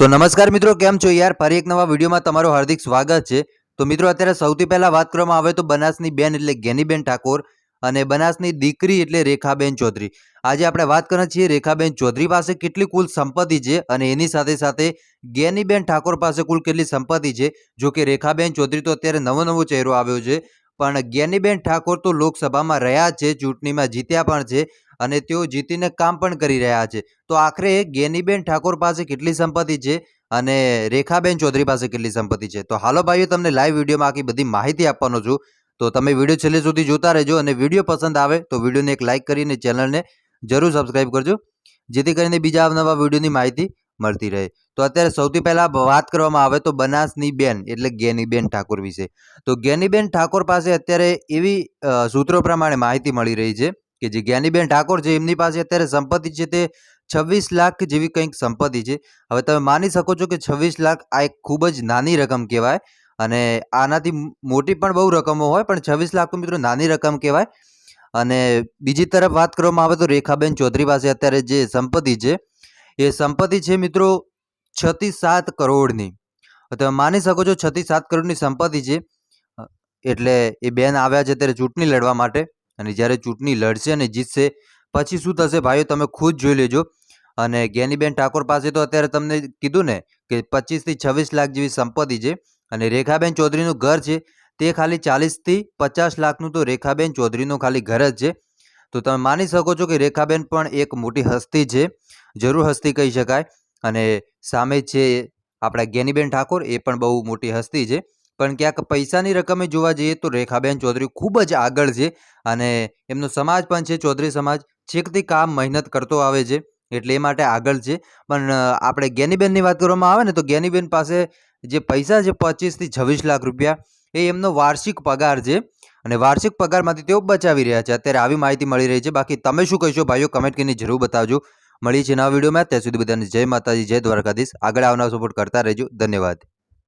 તો નમસ્કાર મિત્રો, કેમ છો યાર? ફરી એક નવા વિડીયોમાં તમારું હાર્દિક સ્વાગત છે. તો મિત્રો, અત્યારે સૌથી પહેલાં વાત કરવામાં આવે તો બનાસની બેન એટલે ગેનીબેન ઠાકોર અને બનાસની દીકરી એટલે રેખાબેન ચૌધરી. આજે આપણે વાત કરીએ છીએ રેખાબેન ચૌધરી પાસે કેટલી કુલ સંપત્તિ છે અને એની સાથે સાથે ગેનીબેન ઠાકોર પાસે કુલ કેટલી સંપત્તિ છે? જો કે રેખાબેન ચૌધરી તો અત્યારે નવો નવો ચહેરો આવ્યો છે. પણ જ્ઞાનીબેન ઠાકોર તો લોકસભામાં રહ્યા છે, ચૂંટણીમાં જીત્યા પણ છે અને તેઓ જીતીને કામ પણ કરી રહ્યા છે. તો આખરે જ્ઞાનીબેન ઠાકોર પાસે કેટલી સંપત્તિ છે અને રેખાબેન ચૌધરી પાસે કેટલી સંપત્તિ છે? તો હાલો ભાઈઓ, તમને લાઈવ વિડીયોમાં આખી બધી માહિતી આપવાનો છું. તો તમે વીડિયો છેલ્લે સુધી જોતા રહેજો અને વીડિયો પસંદ આવે તો વિડીયોને એક લાઇક કરીને ચેનલને જરૂર સબસ્ક્રાઈબ કરજો. જેથી કરીને બીજા નવા વિડીયોની માહિતી મળતી રહે. તો અત્યારે સૌથી પહેલાં વાત કરવામાં આવે તો બનાસની બેન, એટલે જ્ઞાનીબેન ઠાકોર વિશે. તો જ્ઞાનીબેન ઠાકોર પાસે અત્યારે એવી સૂત્રો પ્રમાણે માહિતી મળી રહી છે કે જે જ્ઞાનીબેન ઠાકોર છે, એમની પાસે અત્યારે સંપત્તિ છે તે છવ્વીસ લાખ જેવી કંઈક સંપત્તિ છે. હવે તમે માની શકો છો કે છવ્વીસ લાખ આ એક ખૂબ જ નાની રકમ કહેવાય અને આનાથી મોટી પણ બહુ રકમો હોય, પણ છવ્વીસ લાખ તો મિત્રો નાની રકમ કહેવાય. અને બીજી તરફ વાત કરવામાં આવે તો રેખાબેન ચૌધરી પાસે અત્યારે જે સંપત્તિ છે એ સંપત્તિ છે મિત્રો છથી સાત કરોડની. તમે માની શકો છો છથી સાત કરોડની સંપત્તિ છે. એટલે એ બેન આવ્યા છે ત્યારે ચૂંટણી લડવા માટે. અને જ્યારે ચૂંટણી લડશે અને જીતશે, પછી શું થશે ભાઈઓ તમે ખુદ જોઈ લેજો. અને જ્ઞાનીબેન ઠાકોર પાસે તો અત્યારે તમને કીધું ને કે પચીસથી છવ્વીસ લાખ જેવી સંપત્તિ છે. અને રેખાબેન ચૌધરીનું ઘર છે. તે ખાલી ચાલીસથી પચાસ લાખનું તો રેખાબેન ચૌધરીનું ખાલી ઘર જ છે. તો તમે માની શકો છો કે રેખાબેન પણ એક મોટી હસ્તી છે. જરૂર હસ્તી કહી શકાય. અને સામે છે આપણા જ્ઞાનીબેન ઠાકોર, એ પણ બહુ મોટી હસ્તી છે. પણ ક્યાંક પૈસાની રકમે જોવા જઈએ તો રેખાબેન ચૌધરી ખૂબ જ આગળ છે અને એમનો સમાજ પણ છે, ચૌધરી સમાજ. છેકથી કામ મહેનત કરતો આવે છે એટલે એ માટે આગળ છે. પણ આપણે જ્ઞાનીબેનની વાત કરવામાં આવે ને તો જ્ઞાનીબેન પાસે જે પૈસા છે પચીસથી છવ્વીસ લાખ રૂપિયા, એ એમનો વાર્ષિક પગાર છે. અને વાર્ષિક પગારમાંથી તેઓ બચાવી રહ્યા છે. અત્યારે આવી માહિતી મળી રહી છે. બાકી તમે શું કહેશો? ભાઈઓ કમેન્ટ કરીને જરૂર બતાવજો. મળી છે નવા વિડીયોમાં. ત્યાં સુધી બધાને જય માતાજી, જય દ્વારકાધીશ. આગળ આવનાર સપોર્ટ કરતા રહેજો. ધન્યવાદ.